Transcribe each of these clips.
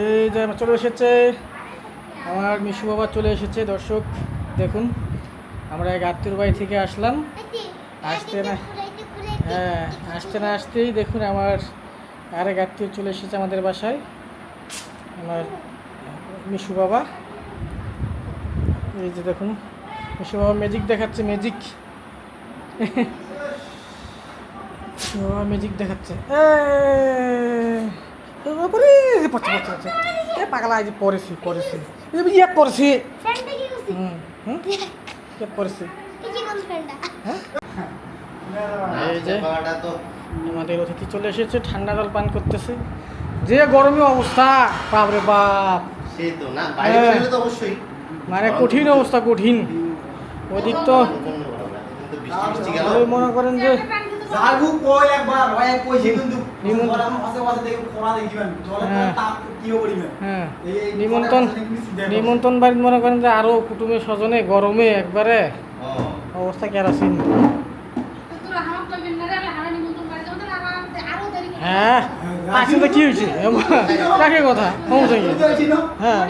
এই যে আমার চলে এসেছে। আমার মিশু বাবা চলে এসেছে দর্শক দেখুন আমরা এক আত্মীয় বাড়ি থেকে আসলাম। আসতে না হ্যাঁ আসতে না আসতেই দেখুন আমার আরেক আত্মীয় চলে এসেছে আমাদের বাসায়। আমার মিশু বাবা। এই যে দেখুন মিশু বাবা ম্যাজিক দেখাচ্ছে ম্যাজিক মিশু বাবা ম্যাজিক দেখাচ্ছে। এ পড়ছে পড়ছে পড়ছে। এ পাগলা যে পড়েছি পড়েছি। ইয়ে পড়েছি। হুম হুম ইয়ে পড়েছি। হ্যাঁ? এই যে আমাদের অতিথি চলে এসেছে ঠান্ডা জল পান করতেছে। যে গরমে অবস্থা বাপরে বাপ। সে তো না বাইরে হ্যাঁ। তো অবশ্যই। মানে কঠিন অবস্থা কঠিন। ওদিক তো মনে করেন যে হয়। হ্যাঁ। নিমন্ত্রণ। নিমন্ত্রণ বাড়ি মনে করেন যে আরও কুটুমে স্বজনে গরমে একবারে অবস্থা কেরাসিন হ্যাঁ। আসলে তো কি হয়েছে? কাকে কথা? সমস্যা কি? হ্যাঁ?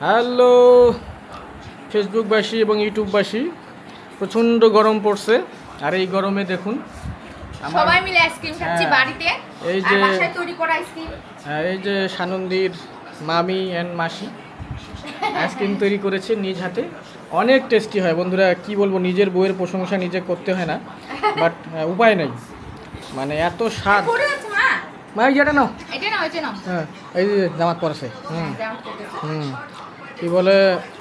হ্যালো ফেসবুকবাসী এবং ইউটিউববাসী প্রচণ্ড গরম পড়ছে। আর এই গরমে দেখুন সবাই মিলে আইসক্রিম খাচ্ছি হ্যাঁ। বাড়িতে। এই যে- বাসায় তৈরি করা আইসক্রিম হ্যাঁ, এই যে সানন্দির মামি অ্যান্ড মাসি আইসক্রিম তৈরি করেছে নিজ হাতে। অনেক টেস্টি হয় বন্ধুরা কি বলব নিজের বইয়ের প্রশংসা নিজে করতে হয় না বাট উপায় নেই। মানে এত স্বাদ। মা। যেটা নাও। হ্যাঁ এই যে জামাত পরেছে। হুম। হুম। কী বলে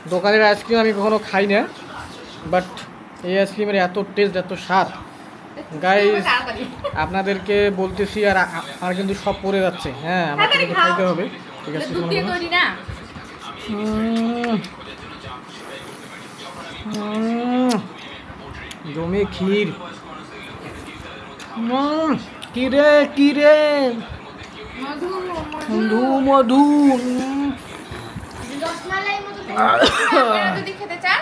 দোকানের আইসক্রিম আমি কখনো খাই না বাট এই আইসক্রিমের এত টেস্ট এত স্বাদ। গাইস আপনাদেরকে বলতেছি আর আ- আমার কিন্তু সব পড়ে যাচ্ছে। হ্যাঁ আমাকে কিন্তু খাইতে হবে। ঠিক আছে জমে ক্ষীর। উম, কি রে কি রে? মধু মধু। মধু যদি খেতে চান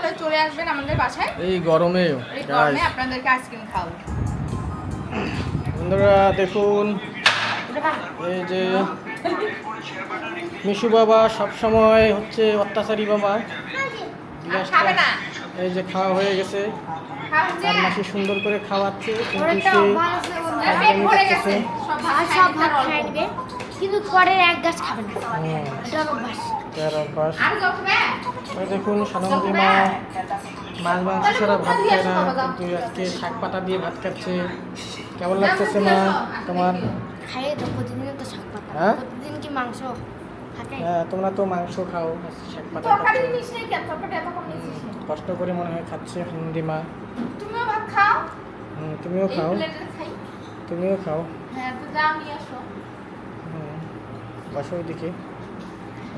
তাহলে চলে আসবেন আমাদের বাসায়। এই গরমে এই গরমে আপনাদেরকে আইসক্রিম খাওয়াবো। বন্ধুরা দেখুন এই যে মিশু বাবা সব সময় হচ্ছে অত্যাচারী বাবা। এই যে খাওয়া হয়ে গেছে। আর মাসি সুন্দর করে খাওয়াচ্ছে কিন্তু সে কিন্তু পরে এক গাছ খাবে না। এটা অভ্যাস তার ওই দেখুন সানন্দী মা মাছ মাংস ছাড়া ভাত খায় না কিন্তু আজকে শাক পাতা দিয়ে ভাত খাচ্ছে। কেমন লাগতেছে মা তোমার? খাইয়ে তো প্রতিদিন তো শাক পাতা। হ্যাঁ? প্রতিদিন কি মাংস হ্যাঁ তোমরা তো মাংস খাও শাক পাতা কষ্ট করে মনে হয় খাচ্ছে হিন্দি মা তুমিও ভাত খাও? হুম, তুমিও খাও। তুমিও খাও। হ্যাঁ তো যাও নিয়ে আসো। বসো ওইদিকে।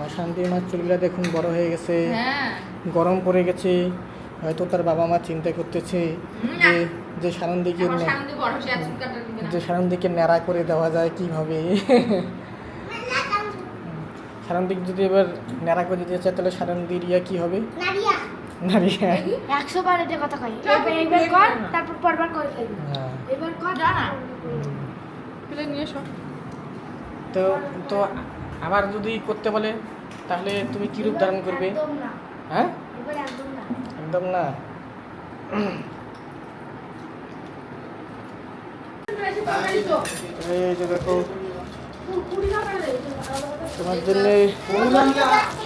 আমার শান্তি মাছ চুলগুলা দেখুন বড় হয়ে গেছে। হ্যাঁ। গরম পড়ে গেছে। হয়তো তার বাবা মা চিন্তা করতেছে যে যে সানন্দীকে না। যে সানন্দীকে ন্যাড়া করে দেওয়া যায় কীভাবে? সানন্দীকে যদি এবার ন্যাড়া করে দিতে চায় তাহলে সানন্দীর ইয়া কি হবে? নারিয়া। একশো বার এটা কথা কই এবার এবার কর তারপর পরবার করে ফেলবি হ্যাঁ। এবার কর না প্লেট নিয়ে এসো। তো তো আবার যদি করতে বলে তাহলে তুমি কি রূপ ধারণ করবে? হ্যাঁ? একদম না। এই যে দেখো তোমার জন্য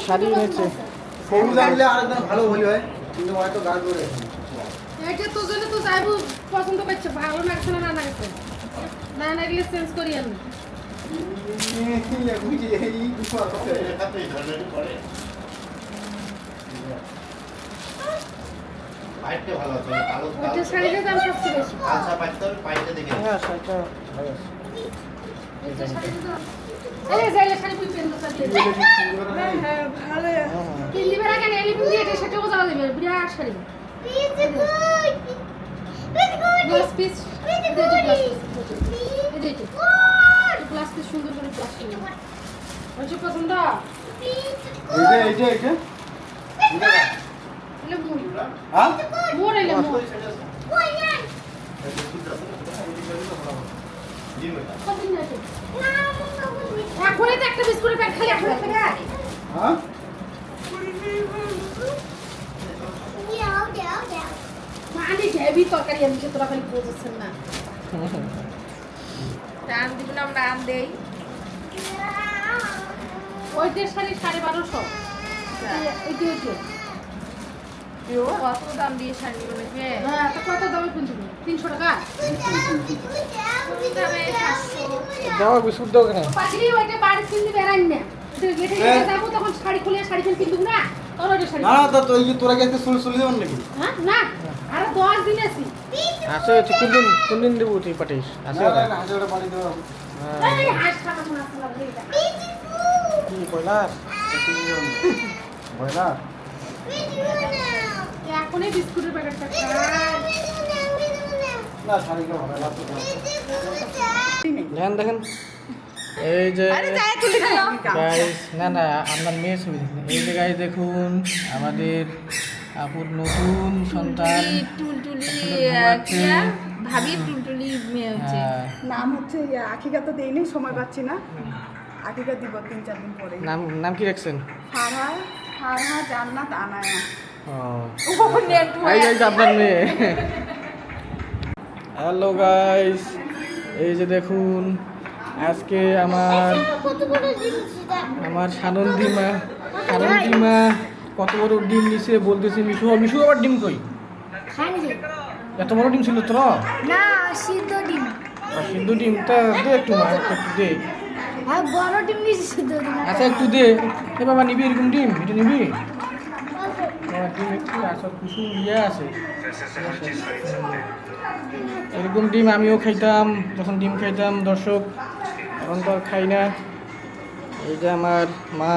শাড়ি এনেছে। ভালো হলি হয় কিন্তু হয়তো গাছ ধরে। এটা তো জন্য তো যাইবো পছন্দ করছে ভালো লাগছে না না লাগছে? না না গেলে চেঞ্জ করি আমি। যাইলে শাড়ি তুই পেন তো হ্যাঁ পিস সুন্দর করে পিস ওইসব পছন্দ? এইটা এইটা এইটা? এখনই তো একটা বিস্কুটের প্যাকেট খালি এখনই খালি হ্যাঁ? মানে হেভি তরকারি আমি সে তোরা খালি বোঝাচ্ছেন না। টান দিব না দেই ওইটার শাড়ি সাড়ে বারোশো এই যে কত দাম দিয়ে শাড়ি নিব হ্যাঁ কত দামে কিনতে তিনশো টাকা দাও কেন পাখিরি ওইটা বাড়ি কিনতে বেড়াই না যাব তখন শাড়ি খুলে শাড়ি কিনে কিনতে না তখন ওইটা শাড়ি না না তো তোরা কি চুল চুলি দেবেন নাকি হ্যাঁ না আরে দশ দিন আছি। আছে আছে কোন দিন কোন দিন দেবো তুই পাঠিস? না, না, পাঠিয়ে দেবো। এই হাঁস খাওয়া আসতে কি কয়লার ভয় এখনই বিস্কুটের প্যাকেটটা না, শাড়িটা ভালো লাগছে না। দেখেন দেখেন। এই যে গাইস না না আপনার মেয়ে ছবি দেখুন। এই যে গাইস দেখুন আমাদের আপুর নতুন সন্তান। টুলটুলি ভাবি টুলটুলি মেয়ে হচ্ছে। হ্যাঁ, নাম হচ্ছে আকিকা তো দেইনি সময় পাচ্ছি না। আকিকা দিব তিন চার দিন পরে নাম নাম কি রাখছেন? ফারহা ফারহা জান্নাত আনায়া। হ্যালো গাইস এই যে দেখুন আজকে আমার আমার সানন্দী মা সানন্দী মা কত বড় ডিম নিছে বলতেছে মিশু মিশু আবার ডিম কই? এত বড় ডিম ছিল তোর? না সিদ্ধ ডিম। সিদ্ধ ডিম তা দে একটু মা একটু দে। আর বড় ডিম নিয়েছি সিদ্ধ ডিম আচ্ছা একটু দে। এ বাবা নিবি এরকম ডিম? এটা নিবি? ডিম একটু আচ্ছা কুসু ইয়ে আছে। এরকম ডিম আমিও খাইতাম যখন ডিম খাইতাম দর্শক এখন তো আর খাই না। এই যে আমার মা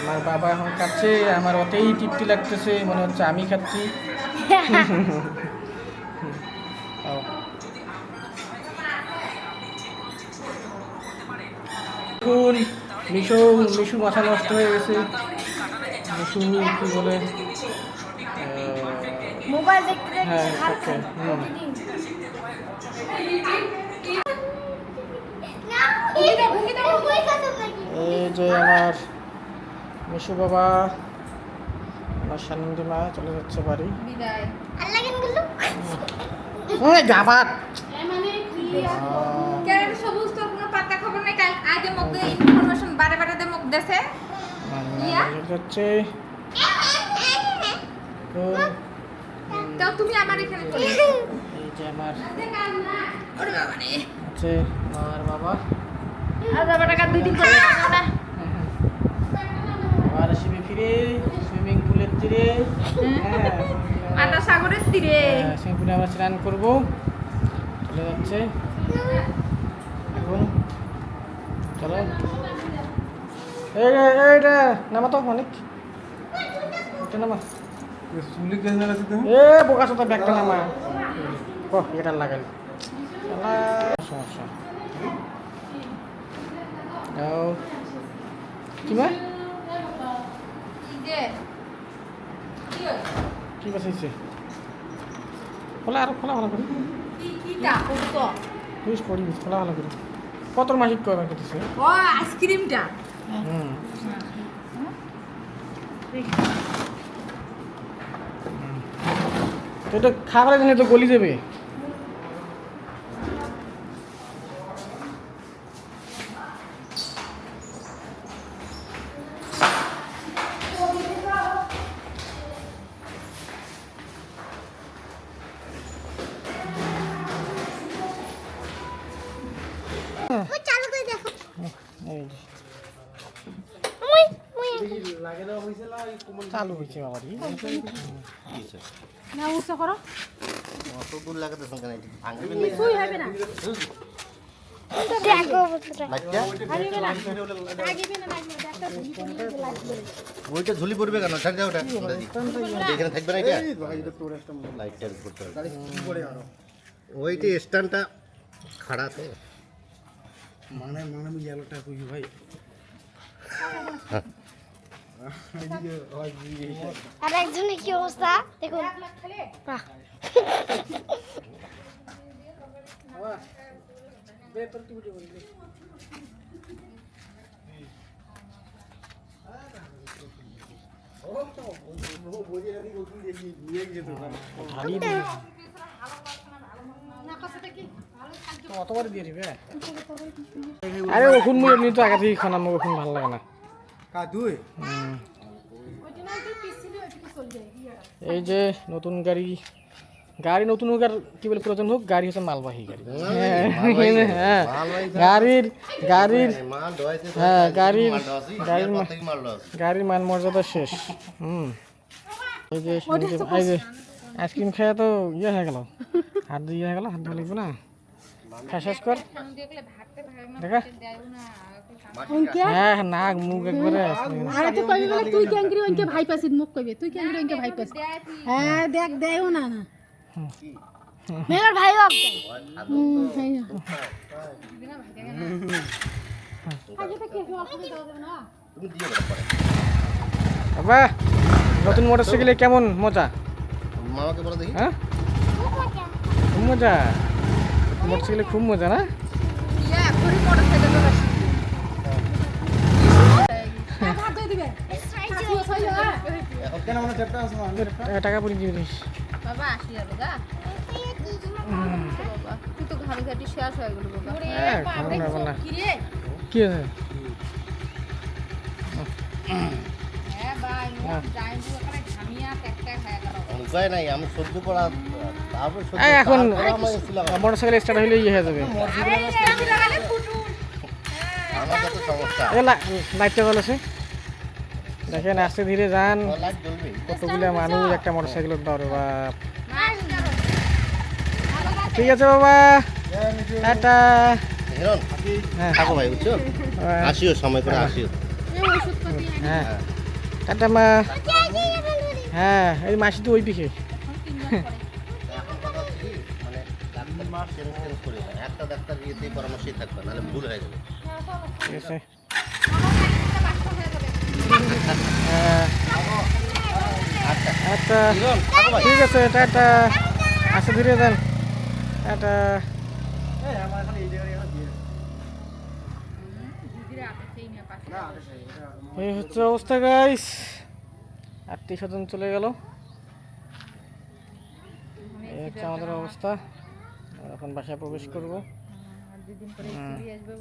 আমার বাবা এখন খাচ্ছে আমার অতেই তৃপ্তি লাগতেছে মনে হচ্ছে আমি খাচ্ছি। দেখুন মিশু মিশু মাথা নষ্ট হয়ে গেছে মিশু কি বলে মোবাইল দেখতে দেখতে হ্যাঁ, এই যে আমার মিশু বাবা আমার সানন্দী মা চলে যাচ্ছে বাড়ি। বিদায়। গাবাত। এ কি কেন সবুজ তোর কোনো খবর নেই? কাল আগে মধ্যে ইনফরমেশন বারে বারে মুখ দেছে? যাচ্ছে। তো তাও তুমি আমার এখানে চলে এই যে আমার ওরে বাবা রে আছে আমার বাবা। আর বাবা টাকা দুই দিন পরে না আবার ফিরে সুইমিং পুলের তীরে হ্যাঁ সাগরের তীরে। সুইমিং পুলে আমরা স্নান করব। চলে যাচ্ছে। এখন চলো। এই রে এইটা নামা তো অনেক। এটা নামা। চুলি কেন আছে তুমি? এ বোকা সাথে ব্যাগটা নামা। ও এটা লাগাই। সমস্যা। যাও কি মা কি যে কি হলো? কি বাসাইছে খোলা আর খোলা ভালো করে। টা পড়ি খোলা ভালো করে। কত মাসিক করা করতেছে ও আইসক্রিমটা। হুম। তো এটা খাবারের জন্য তো গলি দেবে। চালু হয়েছে না করো। অত দূর কেন কিছুই হবে না। লাগবে। ওইটা ঝুলি পড়বে কেন? ছাড় যাও ওটা এখানে থাকবে না এটা? এই ভাই, এটা তোর একটা। লাইটটার করতে হবে তাহলে কি করে আরও? ওইটা স্ট্যান্ডটা খাড়া তো মানে মানে আমি ভাই। হয়। আর একজনের কি অবস্থা দেখুন বাহ। দে তোর কি ভিডিও করি দে। ঢালি দিবি তো অতবার দিয়ে দিবে আরে ওখান মুই এমনি তো আগে থেকে খানা মোক ওখান ভালো লাগে না কা তুই হুম। এই যে নতুন গাড়ি গাড়ি নতুন হোক আর কি বলে পুরাতন হোক গাড়ি হচ্ছে মালবাহী গাড়ি। হ্যাঁ হ্যাঁ গাড়ির গাড়ির মাল ডয়াইতে হ্যাঁ গাড়ির গাড়ির গাড়ির মান মর্যাদা শেষ হুম। এই যে এই যে- আইসক্রিম খাওয়া তো ইয়ে হয়ে গেল। হাত দিয়ে ইয়ে হয়ে গেল হাত ধোয়া লাগবে না। খাই শেষ কর। দেখা। হ্যাঁ নাক মুখ একবারে আর তুই কইবি বলে তুই ক্যাংরি ওইকে ভাই পাছিস মুখ কইবে তুই ক্যাংরি ওইকে ভাই পাছিস হ্যাঁ দেখ দেও না না। মেয়ের ভাই বাপ হ্যাঁ বাবা নতুন মোটর সাইকেলে কেমন মজা? মামাকে বলে দেখি। হ্যাঁ? খুব মজা। মোটর সাইকেলে খুব মজা না? মোটর সাইকেল টাকা পরি দিয়ে দিস। বাবা আসি যাব গা বাবা তুই তো ঘাড়ি ঘাটি শেষ হয়ে গেল বাবা। হ্যাঁ খাব না বল না। কি আছে হ্যাঁ ভাই মোর যাইবো এখানে ঘামিয়া ট্যাক ট্যাক হয়ে গেল উপায় নাই আমি সহ্য করা তারপর সহ্য এই এখন তারপরে আমার এসেছিলাম মোটর সাইকেল স্টার্ট হইলে ইয়ে হয়ে যাবে। লাইটটা ভালো আছে। দেখেন আস্তে ধীরে যান। কতগুলো মানুষ একটা মোটর সাইকেলের দরে বাপ। ঠিক আছে বাবা। টাটা। হ্যাঁ। থাকো ভাই বুঝছ আসিও সময় করে আসিও হ্যাঁ। টাটা মা। হ্যাঁ এই মাসি তো ওই করে একটা ডাক্তার ইয়েতেই পরামর্শই থাকবে নাহলে ভুল হয়ে যাবে। ঠিক আছে। আচ্ছা থাকো ভাই ঠিক আছে টাটা। আস্তে ধীরে যান। টাটা। এই হচ্ছে অবস্থা গাইস আত্মীয় স্বজন চলে গেল। এই হচ্ছে আমাদের অবস্থা। এখন বাসায় প্রবেশ করব। দুদিন পরে আসবে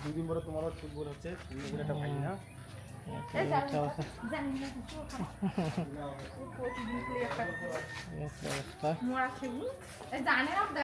দুদিন পরে তোমার খুব ভুল হচ্ছে একটা ভাই না জানে না